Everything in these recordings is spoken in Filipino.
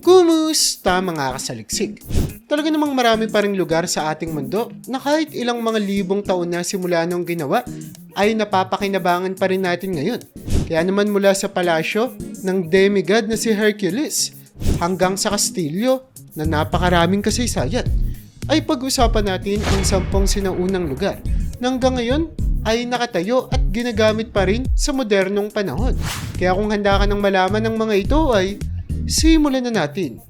Kumusta mga kasaliksik? Talaga namang marami pa ring lugar sa ating mundo na kahit ilang mga libong taon na simula nung ginawa ay napapakinabangan pa rin natin ngayon. Kaya naman mula sa palasyo ng demigod na si Hercules hanggang sa kastilyo na napakaraming kasaysayan ay pag-usapan natin ang sampung sinaunang lugar na hanggang ngayon ay nakatayo at ginagamit pa rin sa modernong panahon. Kaya kung handa ka ng malaman ng mga ito ay simulan na natin.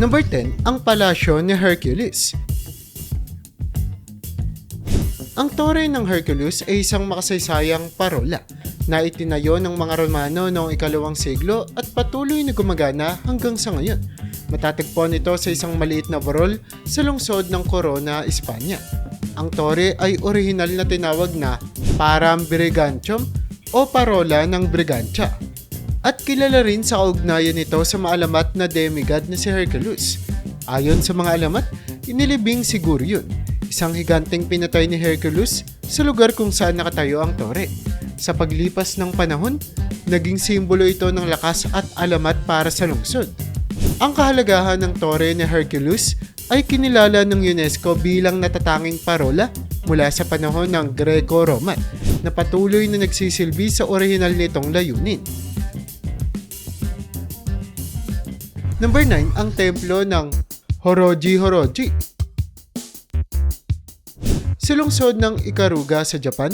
Number 10, ang palasyo ni Hercules. Ang tore ng Hercules ay isang makasaysayang parola na itinayo ng mga Romano noong ikalawang siglo at patuloy na gumagana hanggang sa ngayon. Matatagpuan ito sa isang maliit na burol sa lungsod ng Corona, Espanya. Ang tore ay orihinal na tinawag na Param Brigantium o Parola ng Brigantia. At kilala rin sa kaugnayan nito sa maalamat na demigod na si Hercules. Ayon sa mga alamat, inilibing si Gurion, isang higanteng pinatay ni Hercules sa lugar kung saan nakatayo ang tore. Sa paglipas ng panahon, naging simbolo ito ng lakas at alamat para sa lungsod. Ang kahalagahan ng tore ni Hercules ay kinilala ng UNESCO bilang natatanging parola mula sa panahon ng Greco-Roman na patuloy na nagsisilbi sa orihinal nitong layunin. Number 9, ang templo ng Horoji Horoji. Sa lungsod ng Ikaruga sa Japan,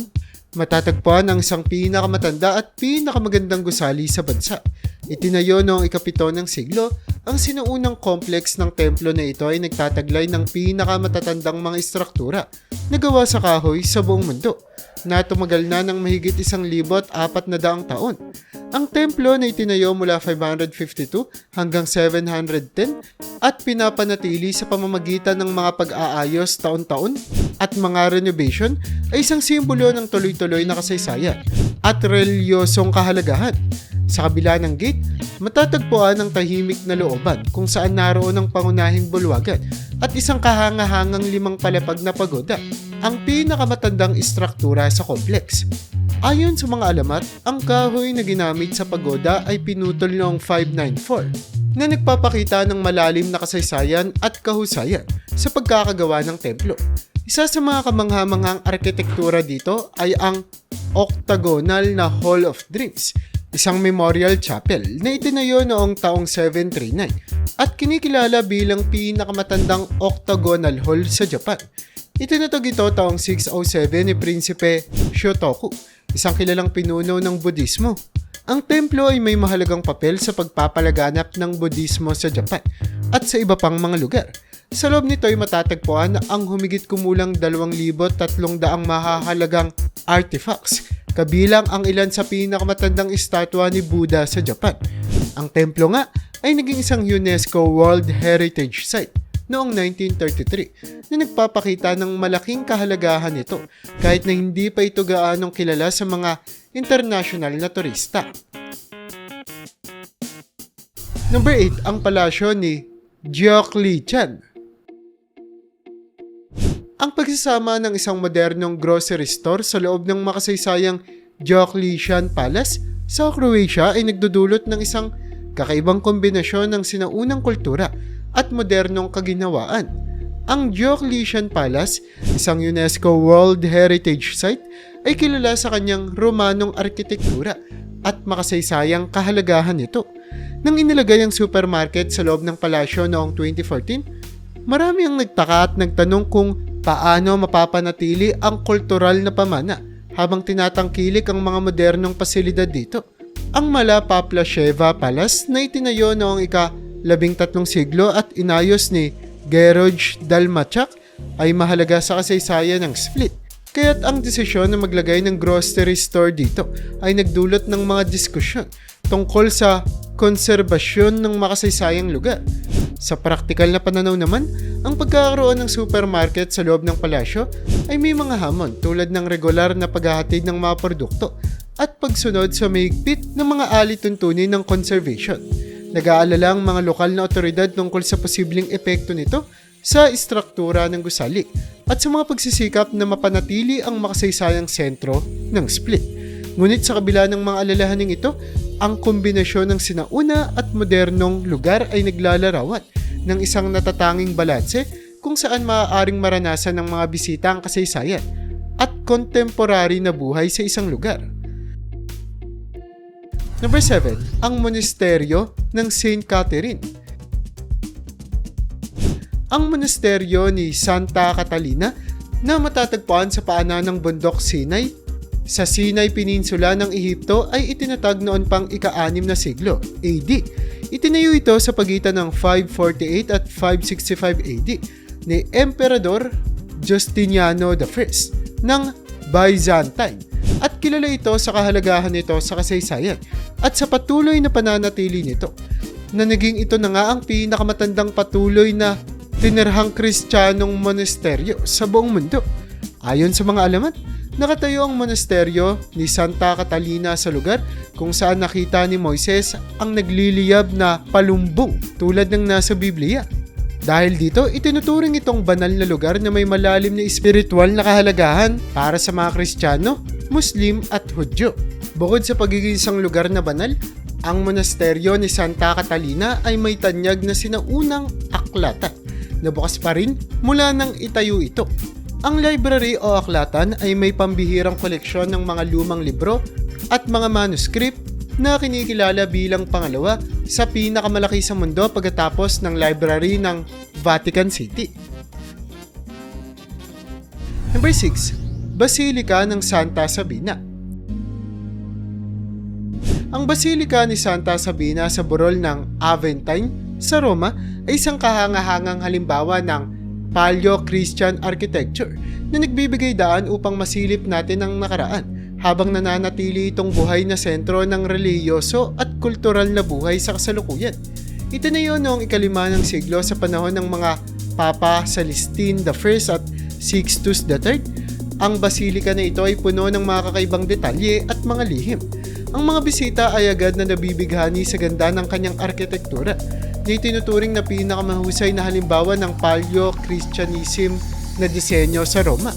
matatagpuan ang isang pinakamatanda at pinakamagandang gusali sa bansa. Itinayo noong ikapito ng siglo, ang sinuunang complex ng templo na ito ay nagtataglay ng pinakamatatandang mga istruktura na gawa sa kahoy sa buong mundo na tumagal na ng mahigit isang libot apat na daang taon. Ang templo na itinayo mula 552 hanggang 710 at pinapanatili sa pamamagitan ng mga pag-aayos taon-taon at mga renovation ay isang simbolo ng tuloy-tuloy na kasaysayan at reliyosong kahalagahan. Sa kabila ng gate, matatagpuan ang tahimik na looban kung saan naroon ang pangunahing bulwagan at isang kahangahangang limang palapag na pagoda, ang pinakamatandang istruktura sa complex. Ayon sa mga alamat, ang kahoy na ginamit sa pagoda ay pinutol noong 594 na nagpapakita ng malalim na kasaysayan at kahusayan sa pagkakagawa ng templo. Isa sa mga kamanghamanghang arkitektura dito ay ang octagonal na Hall of Dreams, isang memorial chapel na itinayo noong taong 739 at kinikilala bilang pinakamatandang octagonal hall sa Japan. Itinatag ito taong 607 ni Prinsipe Shotoku, isang kilalang pinuno ng Budismo. Ang templo ay may mahalagang papel sa pagpapalaganap ng Budismo sa Japan at sa iba pang mga lugar. Sa loob nito ay matatagpuan ang humigit kumulang 2,300 mahahalagang artifacts, kabilang ang ilan sa pinakamatandang estatwa ni Buddha sa Japan. Ang templo nga ay naging isang UNESCO World Heritage Site noong 1933 na nagpapakita ng malaking kahalagahan nito kahit na hindi pa ito gaanong kilala sa mga international na turista. Number 8, ang palasyo ni Diocletian. Ang pagsasama ng isang modernong grocery store sa loob ng makasaysayang Diocletian Palace sa Croatia ay nagdudulot ng isang kakaibang kombinasyon ng sinaunang kultura at modernong kaginawaan. Ang Diocletian Palace, isang UNESCO World Heritage Site, ay kilala sa kanyang Romanong arkitektura at makasaysayang kahalagahan nito. Nang inilagay ang supermarket sa loob ng palasyo noong 2014, marami ang nagtaka at nagtanong kung paano mapapanatili ang kultural na pamana habang tinatangkilik ang mga modernong pasilidad dito. Ang Mala Paplasheva Palace na itinayo noong ika-labing tatlong siglo at inayos ni Geroj Dalmachak ay mahalaga sa kasaysayan ng Split. Kaya't ang desisyon na maglagay ng grocery store dito ay nagdulot ng mga diskusyon tungkol sa konserbasyon ng makasaysayang lugar. Sa praktikal na pananaw naman, ang pagkakaroon ng supermarket sa loob ng palasyo ay may mga hamon tulad ng regular na paghahatid ng mga produkto at pagsunod sa mahigpit ng mga alituntunin ng conservation. Nag-aalala ang mga lokal na otoridad tungkol sa posibleng epekto nito sa istruktura ng gusali at sa mga pagsisikap na mapanatili ang makasaysayang sentro ng split. Ngunit sa kabila ng mga alalahaning ito, ang kombinasyon ng sinauna at modernong lugar ay naglalarawan ng isang natatanging balanse kung saan maaaring maranasan ng mga bisita ang kasaysayan at contemporary na buhay sa isang lugar. Number 7, ang monasteryo ng St. Catherine. Ang monasteryo ni Santa Catalina na matatagpuan sa paanan ng bundok Sinai sa Sinai Peninsula ng Ehipto ay itinatag noon pang ika-anim na siglo, AD. Itinayo ito sa pagitan ng 548 at 565 AD ni Emperador Justiniano I ng Byzantine at kilala ito sa kahalagahan nito sa kasaysayan at sa patuloy na pananatili nito na naging ito na nga ang pinakamatandang patuloy na tinirhang kristyanong monasteryo sa buong mundo. Ayon sa mga alamat, nakatayo ang monasteryo ni Santa Catalina sa lugar kung saan nakita ni Moises ang nagliliyab na palumbong tulad ng nasa Biblia. Dahil dito, itinuturing itong banal na lugar na may malalim na espiritual na kahalagahan para sa mga Kristiyano, Muslim at Hudyo. Bukod sa pagiging isang lugar na banal, ang monasteryo ni Santa Catalina ay may tanyag na sinaunang aklatan na bukas pa rin mula nang itayo ito. Ang library o aklatan ay may pambihirang koleksyon ng mga lumang libro at mga manuscript na kinikilala bilang pangalawa sa pinakamalaki sa mundo pagkatapos ng library ng Vatican City. Number 6. Basilica ng Santa Sabina Ang Basilica ni Santa Sabina sa burol ng Aventine sa Roma ay isang kahangahangang halimbawa ng Paleo-Christian architecture na nagbibigay daan upang masilip natin ang nakaraan habang nananatili itong buhay na sentro ng reliyoso at kultural na buhay sa kasalukuyan. Itinayo noong ikalima ng siglo sa panahon ng mga Papa Celestine I at Sixtus III. Ang basilika na ito ay puno ng mga kakaibang detalye at mga lihim. Ang mga bisita ay agad na nabibighani sa ganda ng kanyang arkitektura na itinuturing na pinakamahusay na halimbawa ng Paleo-Christianism na disenyo sa Roma.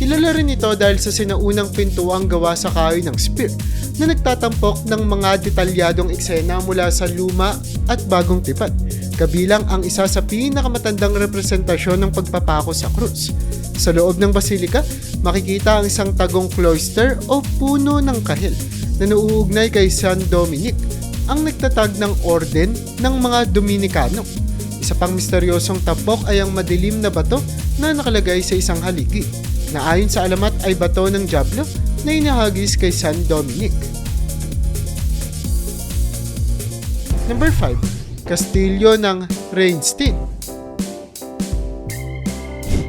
Kilala rin ito dahil sa sinaunang pintuang gawa sa kahoy ng spear na nagtatampok ng mga detalyadong eksena mula sa luma at bagong tipat, kabilang ang isa sa pinakamatandang representasyon ng pagpapako sa krus. Sa loob ng basilika, makikita ang isang tagong cloister o puno ng kahil na nauugnay kay San Dominic ang nagtatag ng orden ng mga Dominikano. Isa pang misteryosong tampok ay ang madilim na bato na nakalagay sa isang haligi na ayon sa alamat ay bato ng Diablo na inahagis kay San Dominic. Number 5. Kastilyo ng Rheinstein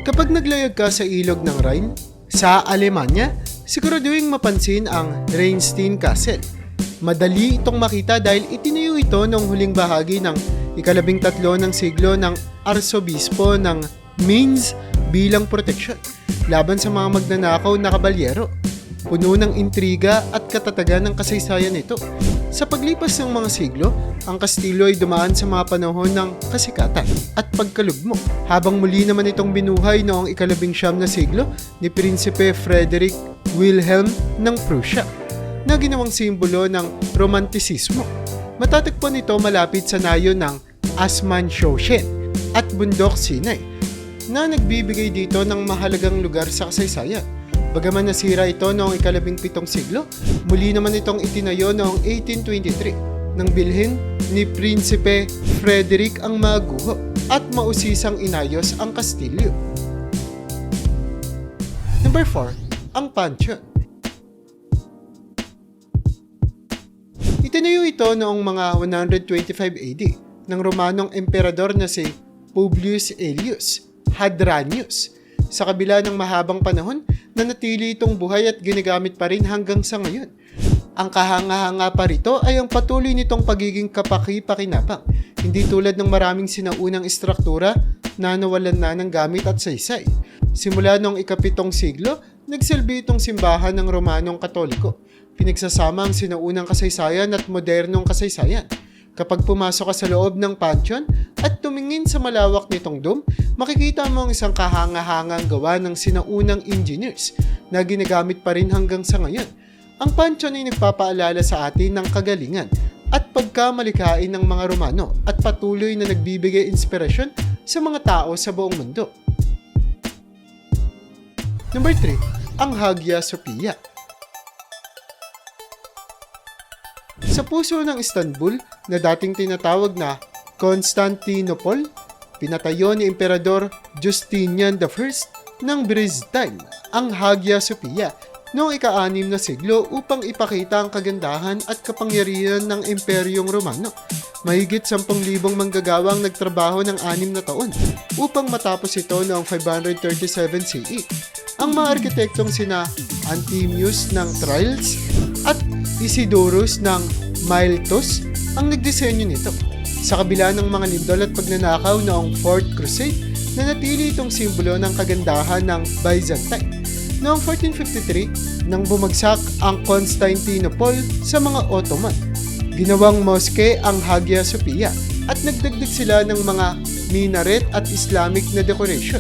Kapag naglayag ka sa ilog ng Rhine, sa Alemanya, siguraduhin mapansin ang Rheinstein Castle – Madali itong makita dahil itinayo ito noong huling bahagi ng ikalabing tatlo ng siglo ng arsobispo ng Mainz bilang proteksyon laban sa mga magnanakaw na kabalyero. Puno ng intriga at katatagan ng kasaysayan nito. Sa paglipas ng mga siglo, ang Kastilyo ay dumaan sa mga panahon ng kasikatan at pagkalugmo habang muli naman itong binuhay noong ikalabing siyam na siglo ni Prinsipe Frederick Wilhelm ng Prussia na ginawang simbolo ng romantisismo. Matatagpuan ito malapit sa nayo ng Asman Shoshen at Bundok Sinai na nagbibigay dito ng mahalagang lugar sa kasaysayan. Bagaman nasira ito noong ikalabing pitong siglo, muli naman itong itinayo noong 1823 nang bilhin ni Prinsipe Frederick ang maguho at mausisang inayos ang kastilyo. Number 4. Ang Pantheon Itinayo ito noong mga 125 AD ng Romanong emperador na si Publius Aelius Hadrianus. Sa kabila ng mahabang panahon, nanatili itong buhay at ginagamit pa rin hanggang sa ngayon. Ang kahanga-hanga pa rito ay ang patuloy nitong pagiging kapaki-pakinabang, hindi tulad ng maraming sinaunang istruktura na nawalan na ng gamit at saysay. Simula noong ikapitong siglo, nagsilbi itong simbahan ng Romanong Katoliko Pinagsasama ang sinaunang kasaysayan at modernong kasaysayan. Kapag pumasok ka sa loob ng pansyon at tumingin sa malawak nitong dome, makikita mo ang isang kahangahangang gawa ng sinaunang engineers na ginagamit pa rin hanggang sa ngayon. Ang pansyon ay nagpapaalala sa atin ng kagalingan at pagkamalikhain ng mga Romano at patuloy na nagbibigay inspirasyon sa mga tao sa buong mundo. Number 3. Ang Hagia Sophia Sa puso ng Istanbul na dating tinatawag na Constantinople, pinatayo ni Emperador Justinian I ng Byzantine ang Hagia Sophia noong ika-anim na siglo upang ipakita ang kagandahan at kapangyarihan ng Imperyong Romano. Mahigit 10,000 manggagawang nagtrabaho ng anim na taon upang matapos ito noong 537 CE. Ang mga arkitektong sina Antimius ng Trials at Isidorus ng Miletus ang nagdisenyo nito. Sa kabila ng mga lindol at pagnanakaw noong Fourth Crusade, nanatili itong simbolo ng kagandahan ng Byzantine. Noong 1453, nang bumagsak ang Constantinople sa mga Ottoman, ginawang moske ang Hagia Sophia at nagdagdag sila ng mga minaret at Islamic na decoration.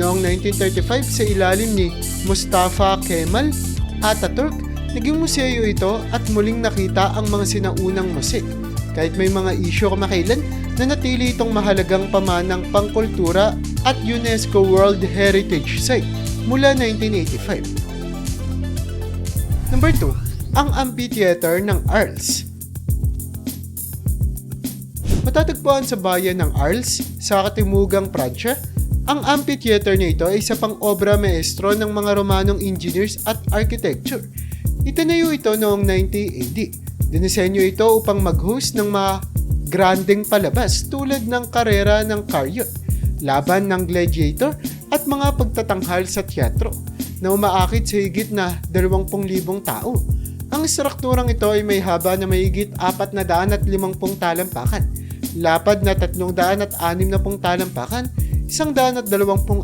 Noong 1935 sa ilalim ni Mustafa Kemal Ataturk, naging museo ito at muling nakita ang mga sinaunang musik. Kahit may mga isyo kamakailan, nanatili itong mahalagang pamanang pangkultura at UNESCO World Heritage Site mula 1985. Number 2, ang amphitheater ng Arles. Matatagpuan sa bayan ng Arles sa katimugang Pransya, ang amphitheater na ito ay isa pang obra maestro ng mga Romanong engineers at architecture. Itinayo ito noong 90 AD. Dinisenyo ito upang mag-host ng mga granding palabas tulad ng karera ng Caryot, laban ng gladiator at mga pagtatanghal sa teatro na umaakit sa higit na 20,000 tao. Ang strukturang ito ay may haba na mahigit 450 talampakan, lapad na 360 talampakan, 120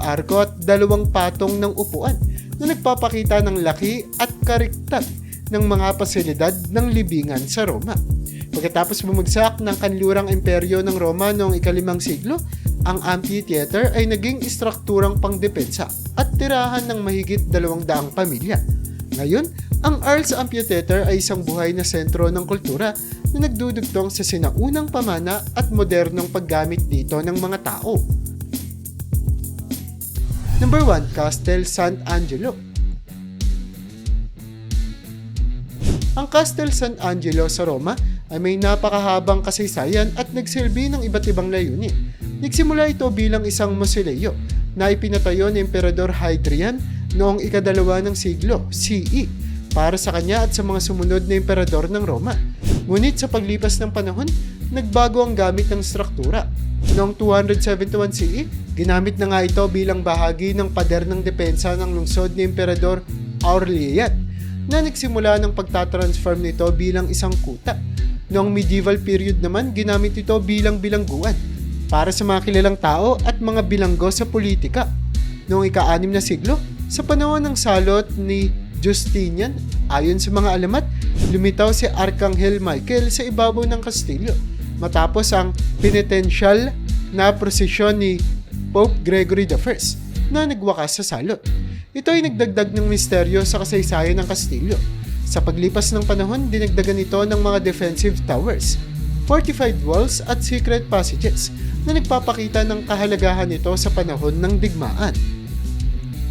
arko at dalawang patong ng upuan na nagpapakita ng laki at kariktag ng mga pasilidad ng libingan sa Roma. Pagkatapos bumagsak ng kanlurang imperyo ng Roma noong ikalimang siglo, ang amphitheater ay naging istrukturang pangdepensa at tirahan ng mahigit dalawang daang pamilya. Ngayon, ang Arles Amphitheater ay isang buhay na sentro ng kultura na nagdudugtong sa sinaunang pamana at modernong paggamit dito ng mga tao. Number 1, Castel Sant'Angelo. Ang Castel Sant'Angelo sa Roma ay may napakahabang kasaysayan at nagsilbi ng iba't ibang layunin. Nagsimula ito bilang isang mausoleo na ipinatayo ni Emperador Hadrian noong ikadalawa ng siglo CE para sa kanya at sa mga sumunod na emperador ng Roma. Ngunit sa paglipas ng panahon, nagbago ang gamit ng struktura. Noong 271 CE, ginamit na nga ito bilang bahagi ng pader ng depensa ng lungsod ni Emperador Aurelian na nagsimula ng pagtatransform nito bilang isang kuta. Noong medieval period naman, ginamit ito bilang bilangguan para sa mga kilalang tao at mga bilanggo sa politika. Noong ika-anim na siglo, sa panahon ng salot ni Justinian, ayon sa mga alamat, lumitaw si Arkanghel Michael sa ibabaw ng kastilyo matapos ang penitential na prosesyon ni Pope Gregory I na nagwakas sa salot. Ito ay nagdagdag ng misteryo sa kasaysayan ng kastilyo. Sa paglipas ng panahon, dinagdagan ito ng mga defensive towers, fortified walls at secret passages na nagpapakita ng kahalagahan nito sa panahon ng digmaan.